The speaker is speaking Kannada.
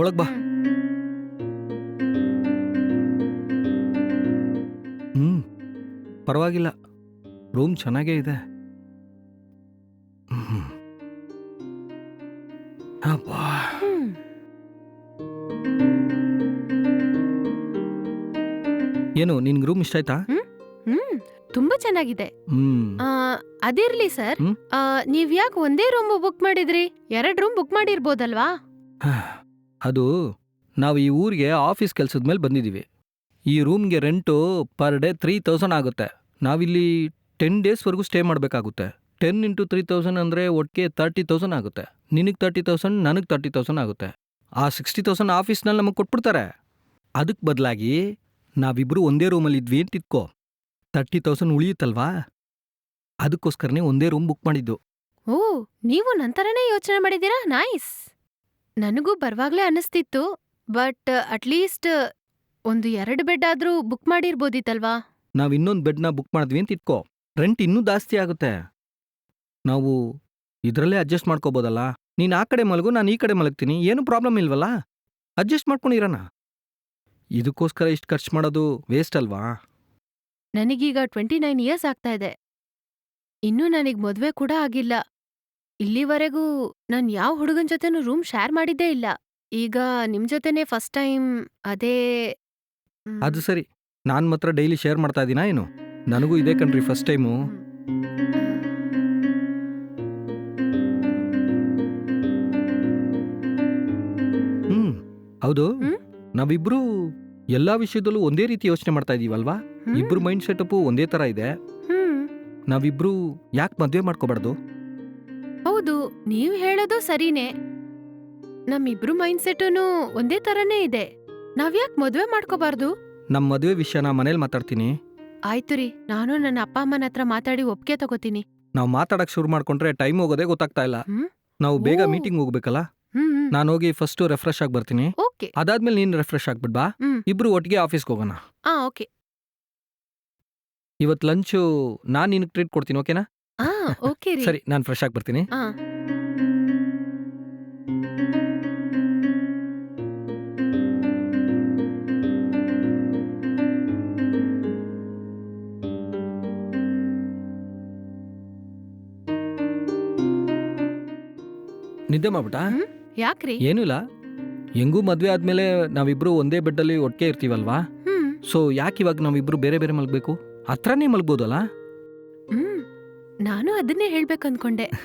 ಒಳಗ್ ಬಾ ಹ್ಮ್. ಪರವಾಗಿಲ್ಲ ರೂಮ್ ಚೆನ್ನಾಗೇ ಇದೆ ಹ್ಮ್. ಅಬ್ಬಾ. ಹ್ಮ್. ಏನು ನಿನ್ಗೆ ರೂಮ್ ಇಷ್ಟ ಆಯ್ತಾ ಹ್ಮ್ ತುಂಬಾ ಚೆನ್ನಾಗಿದೆ ಹ್ಮ್ ಆ, ಅದಿರ್ಲಿ ಸರ್ ಹ್ಮ್? ಆ, ನೀವ್ ಯಾಕೆ ಒಂದೇ ರೂಮ್ ಬುಕ್ ಮಾಡಿದ್ರಿ ಎರಡ್ ರೂಮ್ ಬುಕ್ ಮಾಡಿರ್ಬೋದಲ್ವಾ ಅದು ನಾವು ಈ ಊರಿಗೆ ಆಫೀಸ್ ಕೆಲಸದ ಮೇಲೆ ಬಂದಿದ್ದೀವಿ ಈ ರೂಮ್ಗೆ rent per day three thousand ಆಗುತ್ತೆ. ನಾವಿಲ್ಲಿ ಟೆನ್ ಡೇಸ್ವರೆಗೂ ಸ್ಟೇ ಮಾಡಬೇಕಾಗುತ್ತೆ. ಟೆನ್ ಇಂಟು ತ್ರೀ ತೌಸಂಡ್ ಅಂದರೆ ಒಟ್ಟಿಗೆ ತರ್ಟಿ ತೌಸಂಡ್ ಆಗುತ್ತೆ. ನಿನಗೆ ತರ್ಟಿ ತೌಸಂಡ್, ನನಗೆ ತರ್ಟಿ ತೌಸಂಡ್ ಆಗುತ್ತೆ. ಆ ಸಿಕ್ಸ್ಟಿ ತೌಸಂಡ್ ಆಫೀಸ್ನಲ್ಲಿ ನಮಗೆ ಕೊಟ್ಬಿಡ್ತಾರೆ. ಅದಕ್ಕೆ ಬದಲಾಗಿ ನಾವಿಬ್ಬರು ಒಂದೇ ರೂಮಲ್ಲಿ ಇದ್ವಿ ಅಂತ ಇಟ್ಕೋ. ತರ್ಟಿ ತೌಸಂಡ್ ಉಳಿಯುತ್ತಲ್ವಾ? ಅದಕ್ಕೋಸ್ಕರನೇ ಒಂದೇ ರೂಮ್ ಬುಕ್ ಮಾಡಿದ್ದು. ಓ, ನೀವು ನಂತರನೇ ಯೋಚನೆ ಮಾಡಿದ್ದೀರಾ? ನೈಸ್. ನನಗೂ ಬರ್ವಾಗ್ಲೇ ಅನಿಸ್ತಿತ್ತು ಬಟ್ ಅಟ್ಲೀಸ್ಟ್ ಒಂದು ಎರಡು ಬೆಡ್ ಆದ್ರೂ ಬುಕ್ ಮಾಡಿರ್ಬೋದಿತ್ತಲ್ವಾ? ನಾವ್ ಇನ್ನೊಂದ್ ಬೆಡ್ನ ಬುಕ್ ಮಾಡಿದ್ವಿ ಅಂತ ಇಟ್ಕೋ. ರೆಂಟ್ ಇನ್ನೂ ಜಾಸ್ತಿ ಆಗುತ್ತೆ. ನಾವು ಇದರಲ್ಲೇ ಅಡ್ಜಸ್ಟ್ ಮಾಡ್ಕೋಬೋದಲ್ಲ? ನೀನು ಆ ಕಡೆ ಮಲಗು ನಾನು ಈ ಕಡೆ ಮಲಗ್ತೀನಿ. ಏನು ಪ್ರಾಬ್ಲಮ್ ಇಲ್ವಲ್ಲ? ಅಡ್ಜಸ್ಟ್ ಮಾಡ್ಕೊಂಡಿರೋಣ ಇದಕ್ಕೋಸ್ಕರ ಇಷ್ಟು ಖರ್ಚು ಮಾಡೋದು ವೇಸ್ಟ್ ಅಲ್ವಾ? ನನಗೀಗ ಟ್ವೆಂಟಿ ನೈನ್ ಇಯರ್ಸ್ ಆಗ್ತಾ ಇದೆ. ಇನ್ನೂ ನನಗೆ ಮದ್ವೆ ಕೂಡ ಆಗಿಲ್ಲ. ಇಲ್ಲಿವರೆಗೂ ನಾನ್ ಯಾವ ಹುಡುಗನ್ ಜೊತೆನೂ ರೂಮ್ ಶೇರ್ ಮಾಡಿದ್ದೇ ಇಲ್ಲ. ಈಗ ನಿಮ್ ಜೊತೆನೆ ಫಸ್ಟ್ ಟೈಮ್ ಅದೇ ಅದು ಸರಿ. ನಾನು ಮಾತ್ರ ಡೈಲಿ ಶೇರ್ ಮಾಡ್ತಾ ಇದ್ದೀನಾ ಏನು? ನನಗೂ ಇದೇ ಕಣ್ರಿ ಫಸ್ಟ್ ಟೈಮು ಹ್ಮ್. ಹೌದು. ಹ್ಮ್? ನಾವಿಬ್ರು ಎಲ್ಲಾ ವಿಷಯದಲ್ಲೂ ಒಂದೇ ರೀತಿ ಯೋಚನೆ ಮಾಡ್ತಾ ಇದೀವಲ್ವಾ ಹ್ಮ್. ಇಬ್ರು ಮೈಂಡ್ ಸೆಟಪ್ಪು ಒಂದೇ ತರ ಇದೆ. ಹ್ಮ್. ನಾವಿಬ್ರು ಯಾಕೆ ಮದ್ವೆ ಮಾಡ್ಕೋಬಾರ್ದು? ಹೌದು ನೀವ್ ಹೇಳೋದು ಸರಿನೇ. ನಮ್ಮಿಬ್ರು ಮೈಂಡ್ ಸೆಟ್ಟುನು ಒಂದೇ ತರನೇ ಇದೆ. ನಾವ್ಯಾಕ್ ಮದ್ವೆ ಮಾಡ್ಕೋಬಾರ್ದು? ನಮ್ಮ ಮದುವೆ ವಿಷಯನ ಮನೇಲಿ ಮಾತಾಡ್ತೀನಿ. ಆಯ್ತು ರೀ ನಾನು ನನ್ನ ಅಪ್ಪ ಅಮ್ಮನ ಹತ್ರ ಮಾತಾಡಿ ಒಪ್ಗೆ ತಗೋತೀನಿ. ನಾವು ಮಾತಾಡಕ್ ಶುರು ಮಾಡ್ಕೊಂಡ್ರೆ ಟೈಮ್ ಹೋಗೋದೇ ಗೊತ್ತಾಗ್ತಾ ಇಲ್ಲ. ಹ್ಮ್? ನಾವು ಬೇಗ ಓ. ಮೀಟಿಂಗ್ ಹೋಗ್ಬೇಕಲ್ಲ? ಹ್ಮ್ ಹ್ಮ್. ನಾನು ಹೋಗಿ ಫಸ್ಟ್ ರೆಫ್ರೆಶ್ ಆಗಿ ಬರ್ತೀನಿ. ಓಕೆ. ಅದಾದ್ಮೇಲೆ ನೀನು ರೆಫ್ರೆಶ್ ಆಗ್ಬಿಟ್ ಬಾ ಹ್ಮ್. ಇಬ್ರು ಒಟ್ಟಿಗೆ ಆಫೀಸ್ಗೆ ಹೋಗೋಣ. ಆ ಓಕೆ. ಇವತ್ತು ಲಂಚು ನಾನು ನಿನಗೆ ಟ್ರೀಟ್ ಕೊಡ್ತೀನಿ ಓಕೆನಾ ಆ ಓಕೆ ರೀ. ಸರಿ ನಾನು ಫ್ರೆಶ್ ಆಗಿ ಬರ್ತೀನಿ. ಆ. ನಿದ್ದೆ ಮಾಡ್ಬಿಟ್ಟಾ? ಹ್ಮ್? ಯಾಕ್ರಿ? ಏನೂ ಇಲ್ಲ. ಹೆಂಗೂ ಮದ್ವೆ ಆದ್ಮೇಲೆ ನಾವಿಬ್ರು ಒಂದೇ ಬೆಡ್ಡಲ್ಲಿ ಒಟ್ಟಿಗೆ ಇರ್ತೀವಲ್ವಾ? ಹ್ಮ್. ಸೊ ಯಾಕೆ ಇವಾಗ ನಾವಿಬ್ರು ಬೇರೆ ಬೇರೆ ಮಲಗಬೇಕು? ಹತ್ರನೇ ಮಲಗ್ಬೋದಲ್ಲ? ನಾನು ಅದನ್ನೇ ಹೇಳ್ಬೇಕು ಅನ್ಕೊಂಡೆ